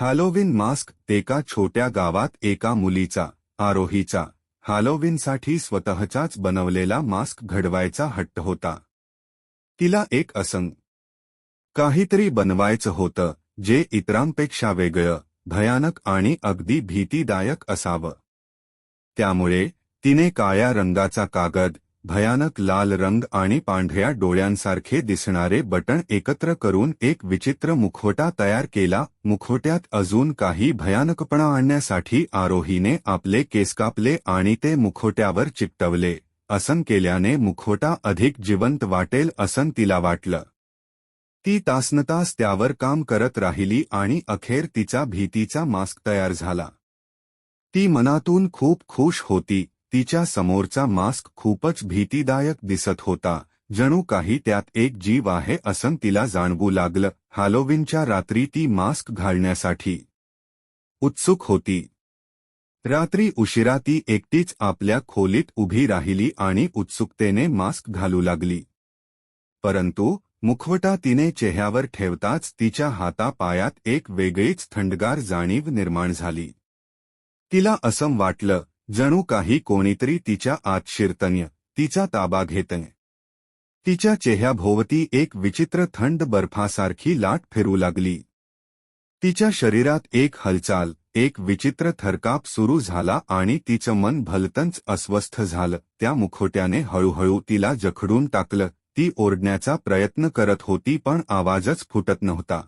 Halloween mask एका छोट्या गावात एका मुलीचा आरोहीचा. हॅलोविनसाठी स्वतःचाच बनवलेला मास्क घडवायचा हट्ट होता. तिला एक असंग. काहीतरी बनवायचं होतं जे इतरांपेक्षा वेगळं भयानक आणि अगदी भीतीदायक असावं. त्यामुळे तिने काळ्या रंगाचा कागद भयानक लाल रंग आणि पांढऱ्या डोळ्यांसारखे दिसणारे बटण एकत्र करून एक विचित्र मुखोटा तयार केला. मुखोट्यात अजून काही भयानकपणा आणण्यासाठी आरोहीने आपले केस कापले आणि ते मुखोट्यावर चिकटवले. असन केल्याने मुखोटा अधिक जिवंत वाटेल असन तिला वाटलं. ती तासनतास त्यावर काम करत राहिली आणि अखेर तिचा भीतीचा मास्क तयार झाला. ती मनातून खूप खुश होती. तिच्या समोरचा मास्क खूपच भीतीदायक दिसत होता. जणू काही त्यात एक जीव आहे असं तिला जाणवू लागलं. हॅलोविनच्या रात्री ती मास्क घालण्यासाठी उत्सुक होती. रात्री उशिरा ती एकटीच आपल्या खोलीत उभी राहिली आणि उत्सुकतेने मास्क घालू लागली. परंतु मुखवटा तिने चेहऱ्यावर ठेवताच तिच्या हातापायात एक वेगळीच थंडगार जाणीव निर्माण झाली. तिला असं वाटलं जणू काही कोणीतरी तिच्या आत शिरतन्य तिचा ताबा घेतय तिच्या चेहऱ्याभोवती एक विचित्र थंड बर्फासारखी लाट फिरू लागली. तिच्या शरीरात एक हलचाल एक विचित्र थरकाप सुरू झाला आणि तिचं मन भलतंच अस्वस्थ झालं. त्या मुखोट्याने हळूहळू तिला जखडून टाकलं. ती ओरडण्याचा प्रयत्न करत होती पण आवाजच फुटत नव्हता.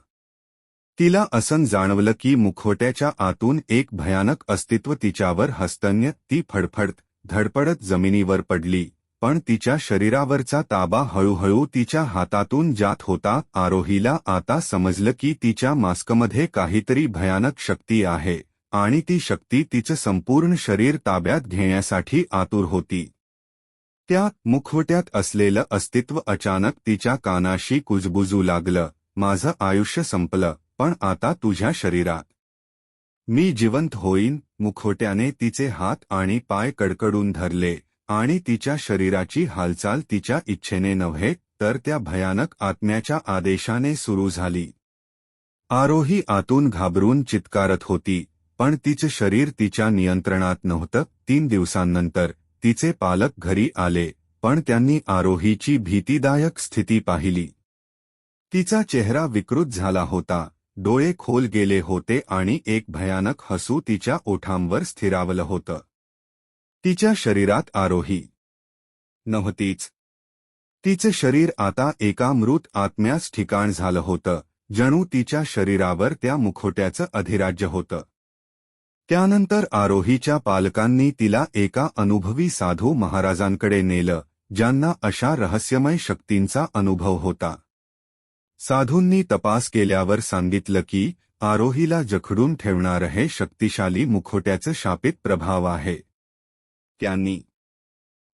तिला असं जाणवलं की मुखवट्याच्या आतून एक भयानक अस्तित्व तिच्यावर हस्तन्य ती फडफडत धडपडत जमिनीवर पडली. पण तिच्या शरीरावरचा ताबा हळूहळू तिच्या हातातून जात होता. आरोहीला आता समजलं की तिच्या मास्कमध्ये काहीतरी भयानक शक्ती आहे आणि ती शक्ती तिचं संपूर्ण शरीर ताब्यात घेण्यासाठी आतुर होती. त्या मुखवट्यात असलेलं अस्तित्व अचानक तिच्या कानाशी कुजबुजू लागलं. माझं आयुष्य संपलं. पण आता तुझ्या शरीरात. मी जिवंत होईन मुखोट्याने तिचे हात आणि पाय कडकडून धरले आणि तिच्या शरीराची हालचाल तिच्या इच्छेने नव्हे तर त्या भयानक आत्म्याच्या आदेशाने सुरू झाली. आरोही आतून घाबरून चित्कारत होती पण तिचं शरीर तिच्या नियंत्रणात नव्हतं. तीन दिवसांनंतर तिचे पालक घरी आले पण त्यांनी आरोहीची भीतीदायक स्थिती पाहिली. तिचा चेहरा विकृत झाला होता डोळे खोल गेले होते आणि एक भयानक हसू तिच्या ओठांवर स्थिरावलं होतं. तिच्या शरीरात आरोही. नव्हतीच. तिचे शरीर आता एका मृत आत्म्यास ठिकाण झालं होतं जणू तिच्या शरीरावर त्या मुखोट्याचं अधिराज्य होतं. त्यानंतर आरोहीच्या पालकांनी तिला एका अनुभवी साधू महाराजांकडे नेलं ज्यांना अशा रहस्यमय शक्तींचा अनुभव होता. साधूंनी तपास केल्यावर सांगितलं की आरोहीला जखडून ठेवणारं हे शक्तिशाली मुखोट्याचं शापित प्रभाव आहे. त्यांनी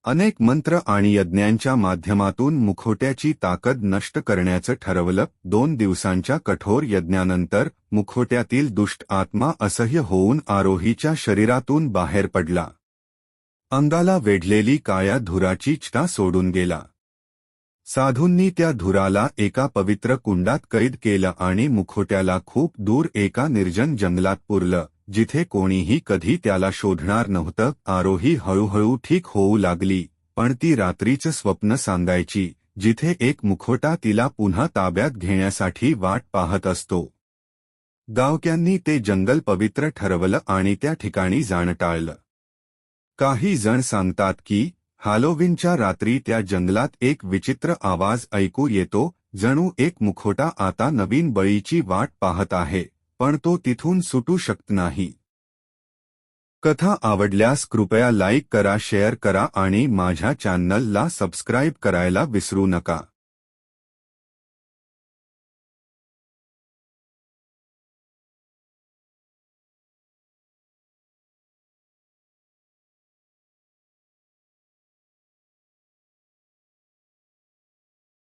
अनेक मंत्र आणि यज्ञांच्या माध्यमातून मुखोट्याची ताकद नष्ट करण्याचं ठरवलं. दोन दिवसांच्या कठोर यज्ञानंतर मुखोट्यातील दुष्ट आत्मा असह्य होऊन आरोहीच्या शरीरातून बाहेर पडला. अंगाला वेढलेली काळ्या धुराची चिता सोडून गेला. साधूंनी त्या धुराला एका पवित्र कुंडात कैद केलं आणि मुखोट्याला खूप दूर एका निर्जन जंगलात पुरलं जिथे कोणीही कधी त्याला शोधणार नव्हतं. आरोही हळूहळू ठीक होऊ लागली पण ती रात्रीचं स्वप्न सांगायची जिथे एक मुखोटा तिला पुन्हा ताब्यात घेण्यासाठी वाट पाहत असतो. गावक्यांनी ते जंगल पवित्र ठरवलं आणि त्या ठिकाणी जाणं टाळलं. काही जण सांगतात की हॅलोविनच्या रात्री त्या जंगलात एक विचित्र आवाज ऐकू येतो जणू एक मुखोटा आता नवीन बळीची वाट पाहत आहे पण तो तिथून सुटू शकत नाही. कथा आवडल्यास कृपया लाईक करा शेअर करा आणि माझ्या चॅनलला सबस्क्राईब करायला विसरू नका.